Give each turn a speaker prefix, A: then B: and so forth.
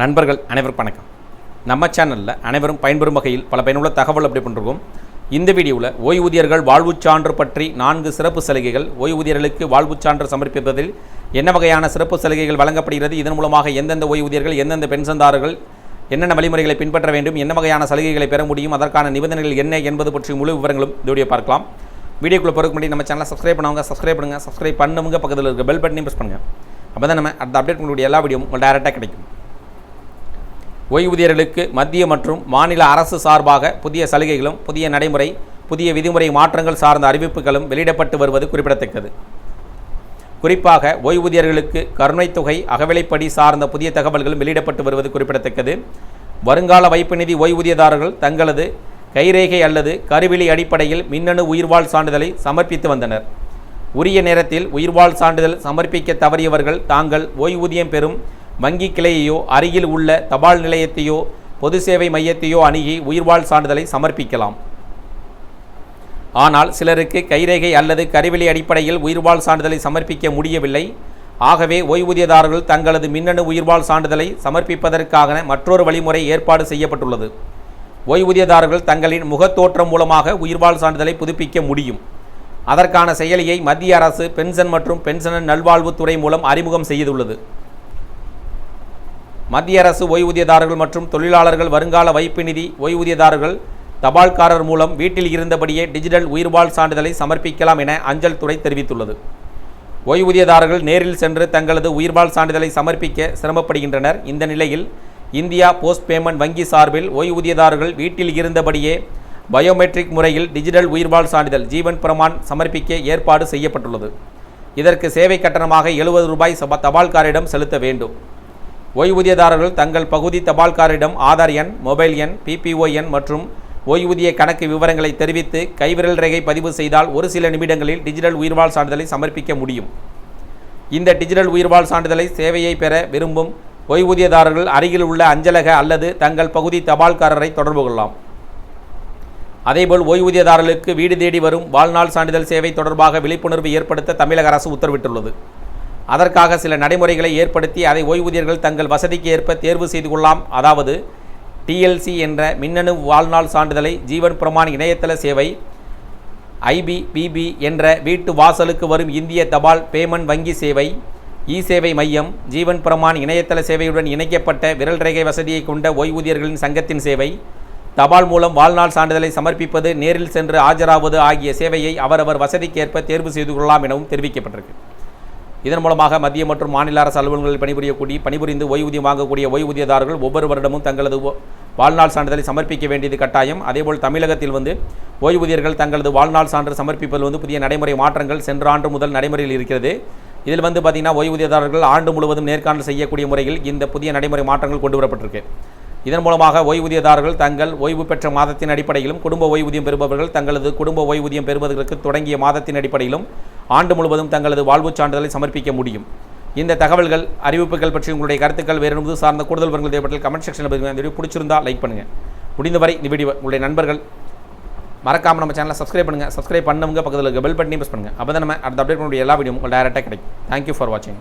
A: நண்பர்கள் அனைவருக்கும் வணக்கம். நம்ம சேனலில் அனைவரும் பயன்பெறும் வகையில் பல பயனுள்ள தகவல் அப்படி பண்ணிருக்கோம். இந்த வீடியோவில் ஓய்வூதியர்கள் வாழ்வுச் சான்று பற்றி நான்கு சிறப்பு சலுகைகள் ஓய்வூதியர்களுக்கு வாழ்வுச் சான்று சமர்ப்பிப்பதில் என்ன வகையான சிறப்பு சலுகைகள் வழங்கப்படுகிறது இதன் மூலமாக எந்தெந்த ஓய்வூதியர்கள் எந்தெந்த பென்ஷன்தாரர்கள் என்னென்ன வழிமுறைகளை பின்பற்ற வேண்டும் என்ன வகையான சலுகைகளை பெற முடியும் அதற்கான நிபந்தனைகள் என்ன என்பது பற்றி முழு விவரங்களும் இந்த வீடியோ பார்க்கலாம். வீடியோக்குள்ளே போகிறதுக்கு முன்னாடி நம்ம சேனலை சப்ஸ்கிரைப் பண்ணவங்க சப்ஸ்கிரைப் பண்ணுங்கள் சப்ஸ்கிரைப் பண்ணுங்க பக்கத்தில் இருக்க பெல் பட்டனையும் ப்ரெஸ் பண்ணுங்கள் அப்போ தான் நம்ம அடுத்த அப்டேட் உங்களுடைய எல்லா வீடியோவும் உங்களுக்கு டேரெக்டாக கிடைக்கும். ஓய்வூதியர்களுக்கு மத்திய மற்றும் மாநில அரசு சார்பாக புதிய சலுகைகளும் புதிய நடைமுறை புதிய விதிமுறை மாற்றங்கள் சார்ந்த அறிவிப்புகளும் வெளியிடப்பட்டு வருவது குறிப்பிடத்தக்கது. குறிப்பாக ஓய்வூதியர்களுக்கு கருணைத் தொகை அகவிலைப்படி சார்ந்த புதிய தகவல்களும் வெளியிடப்பட்டு வருவது குறிப்பிடத்தக்கது. வருங்கால வைப்பு நிதி ஓய்வூதியதாரர்கள் தங்களது கைரேகை அல்லது கருவிழி அடிப்படையில் மின்னணு உயிர்வாழ் சான்றிதழை சமர்ப்பித்து வந்தனர். உரிய நேரத்தில் உயிர்வாழ் சான்றிதழ் சமர்ப்பிக்க தவறியவர்கள் தாங்கள் ஓய்வூதியம் பெறும் வங்கி கிளையையோ அருகில் உள்ள தபால் நிலையத்தையோ பொது சேவை மையத்தையோ அணுகி உயிர்வாழ் சான்றிதழை சமர்ப்பிக்கலாம். ஆனால் சிலருக்கு கைரேகை அல்லது கருவிலை அடிப்படையில் உயிர்வாழ் சான்றிதழை சமர்ப்பிக்க முடியவில்லை. ஆகவே ஓய்வூதியதாரர்கள் தங்களது மின்னணு உயிர்வாழ் சான்றிதழை சமர்ப்பிப்பதற்காக மற்றொரு வழிமுறை ஏற்பாடு செய்யப்பட்டுள்ளது. ஓய்வூதியதாரர்கள் தங்களின் முகத்தோற்றம் மூலமாக உயிர்வாழ் சான்றிதழை புதுப்பிக்க முடியும். அதற்கான செயலியை மத்திய அரசு பென்ஷன் மற்றும் பென்ஷனர் நல்வாழ்வுத்துறை மூலம் அறிமுகம் செய்துள்ளது. மத்திய அரசு ஓய்வூதியதாரர்கள் மற்றும் தொழிலாளர்கள் வருங்கால வைப்பு நிதி ஓய்வூதியதாரர்கள் தபால்காரர் மூலம் வீட்டில் இருந்தபடியே டிஜிட்டல் உயிர்வாழ் சான்றிதழை சமர்ப்பிக்கலாம் என அஞ்சல் துறை தெரிவித்துள்ளது. ஓய்வூதியதாரர்கள் நேரில் சென்று தங்களது உயிர்வாழ் சான்றிதழை சமர்ப்பிக்க சிரமப்படுகின்றனர். இந்த நிலையில் இந்தியா போஸ்ட் பேமெண்ட் வங்கி சார்பில் ஓய்வூதியதாரர்கள் வீட்டில் இருந்தபடியே பயோமெட்ரிக் முறையில் டிஜிட்டல் உயிர்வாழ் சான்றிதழ் ஜீவன் பிரமான் சமர்ப்பிக்க ஏற்பாடு செய்யப்பட்டுள்ளது. இதற்கு சேவை கட்டணமாக எழுபது ரூபாய் சப தபால்காரிடம் செலுத்த வேண்டும். ஓய்வூதியதாரர்கள் தங்கள் பகுதி தபால்காரிடம் ஆதார் எண் மொபைல் எண் பிபிஓ எண் மற்றும் ஓய்வூதிய கணக்கு விவரங்களை தெரிவித்து கைவிரல் ரேகை பதிவு செய்தால் ஒரு சில நிமிடங்களில் டிஜிட்டல் உயிர்வாழ் சான்றிதழை சமர்ப்பிக்க முடியும். இந்த டிஜிட்டல் உயிர்வாழ் சான்றிதழை சேவையை பெற விரும்பும் ஓய்வூதியதாரர்கள் அருகில் உள்ள அஞ்சலக அல்லது தங்கள் பகுதி தபால்காரரை தொடர்பு கொள்ளலாம். அதேபோல் ஓய்வூதியதாரர்களுக்கு வீடு தேடி வரும் வாழ்நாள் சான்றிதழ் சேவை தொடர்பாக விழிப்புணர்வு ஏற்படுத்த தமிழக அரசு உத்தரவிட்டுள்ளது. அதற்காக சில நடைமுறைகளை ஏற்படுத்தி அதை ஓய்வூதியர்கள் தங்கள் வசதிக்கு ஏற்ப தேர்வு செய்து கொள்ளலாம். அதாவது டிஎல்சி என்ற மின்னணு வாழ்நாள் சான்றிதழை ஜீவன் பிரமான் இணையதள சேவை ஐபிபிபி என்ற வீட்டு வாசலுக்கு வரும் இந்திய தபால் பேமெண்ட் வங்கி சேவை இ சேவை மையம் ஜீவன் பிரமான் இணையதள சேவையுடன் இணைக்கப்பட்ட விரல் ரேகை வசதியை கொண்ட ஓய்வூதியர்களின் சங்கத்தின் சேவை தபால் மூலம் வாழ்நாள் சான்றிதழை சமர்ப்பிப்பது நேரில் சென்று ஆஜராவது ஆகிய சேவையை அவரவர் வசதிக்கேற்ப தேர்வு செய்து கொள்ளலாம் எனவும் தெரிவிக்கப்பட்டிருக்கு. இதன் மூலமாக மத்திய மற்றும் மாநில அரசு அலுவலகங்களில் பணிபுரியக்கூடிய பணிபுரிந்து ஓய்வூதியம் வாங்கக்கூடிய ஓய்வூதியதாரர்கள் ஒவ்வொரு வருடமும் தங்களது ஓ- வாழ்நாள் சான்றிதழை சமர்ப்பிக்க வேண்டியது கட்டாயம். அதேபோல் தமிழகத்தில் வந்து ஓய்வூதியர்கள் தங்களது வாழ்நாள் சான்று சமர்ப்பிப்பதில் வந்து புதிய நடைமுறை மாற்றங்கள் சென்ற ஆண்டு முதல் நடைமுறையில் இருக்கிறது. இதில் வந்து பார்த்திங்கன்னா ஓய்வூதியதாரர்கள் ஆண்டு முழுவதும் நேர்காணல் செய்யக்கூடிய முறையில் இந்த புதிய நடைமுறை மாற்றங்கள் கொண்டு வரப்பட்டிருக்கு. இதன் மூலமாக ஓய்வூதியதாரர்கள் தங்கள் ஓய்வு பெற்ற மாதத்தின் அடிப்படையிலும் குடும்ப ஓய்வூதியம் பெறுபவர்கள் தங்களது குடும்ப ஓய்வூதியம் பெறுவதற்கு தொடங்கிய மாதத்தின் அடிப்படையிலும் ஆண்டு முழுவதும் தங்களது வாழ்வுச் சான்றிதழை சமர்ப்பிக்க முடியும். இந்த தகவல்கள் அறிவிப்புகள் பற்றி உங்களுடைய கருத்துக்கள் வேறு என்பது சார்ந்த கூடுதல் விவரங்கள் தேவைப்பட்டால் கமெண்ட் செக்ஷனில் பதிவு இந்த வீடியோ பிடிச்சிருந்தா லைக் பண்ணுங்கள் முடிந்தவரை இந்த வீடியோ உங்களுடைய நண்பர்கள் மறக்காமல் நம்ம சேனலை சப்ஸ்கிரைப் பண்ணுங்கள் சப்ஸ்கிரைப் பண்ணவங்க பக்கத்தில் இருக்க பெல் பட்டனையும் ப்ரெஸ் பண்ணுங்கள் அப்போ தான் நம்ம அடுத்த அப்டேட் பண்ணுடைய எல்லா வீடியோ உங்களுக்கு டேரெக்டாக கிடைக்கும். தேங்க்யூ ஃபார் வாட்சிங்